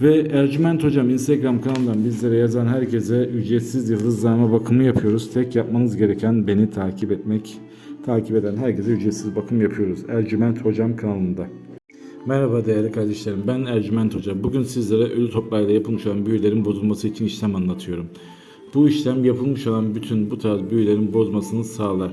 Ve Ercüment Hocam Instagram kanalından bizlere yazan herkese ücretsiz yıldızlama bakımı yapıyoruz. Tek yapmanız gereken beni takip etmek. Takip eden herkese ücretsiz bakım yapıyoruz. Ercüment Hocam kanalında. Merhaba değerli kardeşlerim. Ben Ercüment Hoca. Bugün sizlere ölü toplarla yapılmış olan büyülerin bozulması için işlem anlatıyorum. Bu işlem yapılmış olan bütün bu tarz büyülerin bozmasını sağlar.